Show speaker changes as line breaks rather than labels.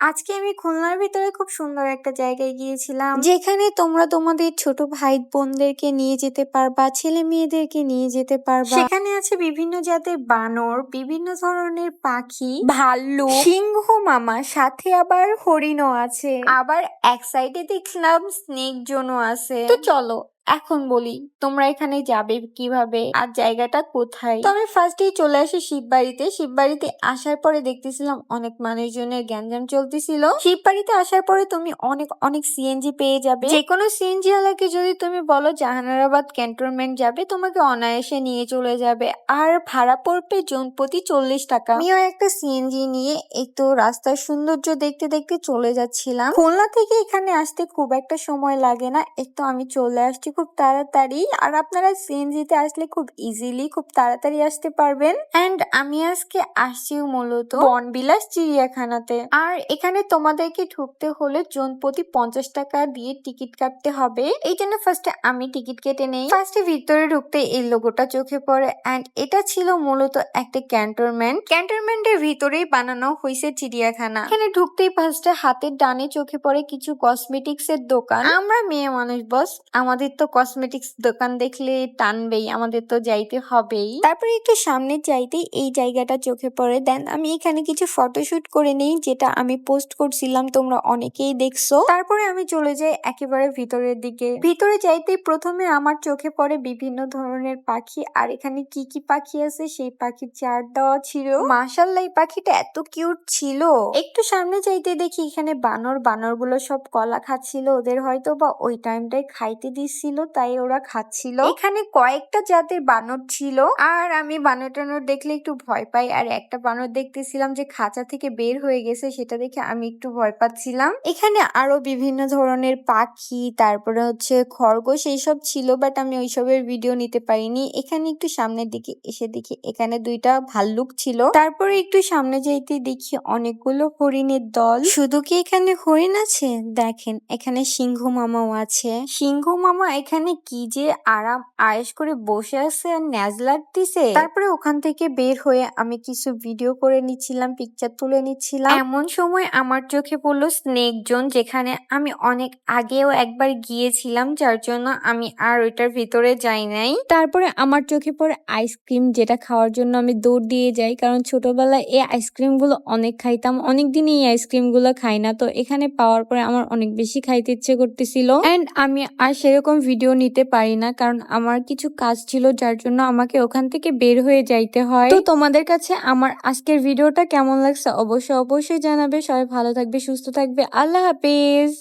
আজকে আমি খুলনার ভিতরে খুব সুন্দর একটা জায়গায় গিয়েছিলাম। যেখানে তোমরা তোমাদের ছোট ভাই বোনদেরকে নিয়ে যেতে পারবা ছেলে মেয়েদেরকে নিয়ে যেতে পারবা। সেখানে আছে বিভিন্ন জাতের বানর বিভিন্ন ধরনের পাখি ভাল্লু সিংহ মামা সাথে আবার হরিণও আছে। আবার এক সাইডে দেখলাম স্নেক জোনও আছে। তো চলো এখন বলি, তোমরা এখানে যাবে কীভাবে আর জায়গাটা কোথায়? তো আমি ফার্স্টেই চলে আসি শিববাড়িতে। শিববাড়িতে আসার পরে দেখতেছিলাম অনেক মানুষজনের গ্যাঞ্জাম চলতেছিল। শিববাড়িতে আসার পরে তুমি অনেক অনেক সিএনজি পেয়ে যাবে। যে কোনো সিএনজি ওয়ালাকে যদি তুমি বলো জাহানারাবাদ ক্যান্টনমেন্ট যাবে, তোমাকে অনায়াসে নিয়ে চলে যাবে। আর ভাড়া পড়বে জন প্রতি চল্লিশ টাকা। আমিও একটা সিএনজি নিয়ে একটু রাস্তার সৌন্দর্য দেখতে দেখতে চলে যাচ্ছিলাম। খুলনা থেকে এখানে আসতে খুব একটা সময় লাগে না। একটু আমি চলে আসছি খুব তাড়াতাড়ি। আর আপনারা সিএনজিতে আসলে খুব ইজিলি খুব তাড়াতাড়ি আসতে পারবেন। এন্ড আমি আজকে আসছি মূলত বনবিলাস চিড়িয়াখানাতে। আর এখানে তোমাদেরকে ঢুকতে হলে জন প্রতি পঞ্চাশ টাকা দিয়ে টিকিট কাটতে হবে। এই জন্য ফার্স্টে আমি টিকিট কেটে নেই। ফার্স্টে ভিতরে ঢুকতে এই লোগোটা চোখে পড়ে। এন্ড এটা ছিল মূলত একটা ক্যান্টনমেন্ট ক্যান্টনমেন্টের ভিতরেই বানানো হয়েছে চিড়িয়াখানা। এখানে ঢুকতেই ফার্স্টে হাতের ডানে চোখে পড়ে কিছু কসমেটিক্স এর দোকান। আমরা মেয়ে মানুষ বস আমাদের তো কসমেটিক্স দোকান দেখলে টানবেই, আমাদের তো যাইতে হবেই। তারপরে একটু সামনে যাইতেই এই জায়গাটা চোখে পড়ে। দেন আমি এখানে কিছু ফটোশুট করে নেই, যেটা আমি পোস্ট করছিলাম, তোমরা অনেকেই দেখছ। তারপরে আমি চলে যাই একেবারে ভিতরের দিকে। ভিতরে যাইতেই প্রথমে আমার চোখে পড়ে বিভিন্ন ধরনের পাখি, আর এখানে কি কি পাখি আছে, সেই পাখির চার দেওয়া ছিল। মাশাল্লাহ এই পাখিটা এত কিউট ছিল। একটু সামনে যাইতে দেখি, এখানে বানর, বানরগুলো সব কলা খাচ্ছিল। ওদের হয়তো বা ওই টাইমটাই খাইতে দিচ্ছিল। তাই ওরা খাচ্ছিল। এখানে কয়েকটা জাতের বানর ছিল। আর আমি বানর টানর দেখলে একটু ভয় পাই। আর একটা বানর দেখতেছিলাম যে খাঁচা থেকে বের হয়ে গেছে, সেটা দেখে আমি একটু ভয় পাচ্ছিলাম। এখানে আরও বিভিন্ন ধরনের পাখি, তারপরে হচ্ছে খরগোশ, এইসব ছিল বাট আমি ওইসবের ভিডিও নিতে পারিনি। এখানে একটু সামনের দিকে এসে দেখি, এখানে দুইটা ভাল্লুক ছিল। তারপরে একটু সামনে যাইতে দেখি অনেকগুলো হরিণের দল। শুধু কি এখানে হরিণ আছে? দেখেন, এখানে সিংহ মামাও আছে। সিংহ মামা এখানে কি যে আরাম আয়েশ করে বসে আছে আর ন্যাজ লাগতেছে তারপরে ওখান থেকে বের হয়ে আমি কিছু ভিডিও করে নিচ্ছিলাম পিকচার তুলে নিচ্ছিলাম। এমন সময় আমার চোখে পড়ল স্নেক জোন যেখানে আমি অনেক আগেও একবার গিয়েছিলাম, যার জন্য আমি আর ওইটার ভিতরে যাই নাই। তারপরে আমার চোখে পড়ে আইসক্রিম, যেটা খাওয়ার জন্য আমি দৌড় দিয়ে যাই, কারণ ছোটবেলায় এই আইসক্রিমগুলো অনেক খাইতাম। অনেক এই আইসক্রিমগুলো খাই না, তো এখানে পাওয়ার পরে আমার অনেক বেশি খাইতে ইচ্ছে করতেছিল। এন্ড আমি আর সেরকম ভিডিও নিতে পারি না, কারণ আমার কিছু কাজ ছিল যার জন্য আমাকে ওখান থেকে বের হয়ে যাইতে হয়। তো তোমাদের কাছে আমার আজকের ভিডিওটা কেমন লাগছে অবশ্যই অবশ্যই জানাবে। সবাই ভালো থাকবে, সুস্থ থাকবে। আল্লাহ হাফেজ!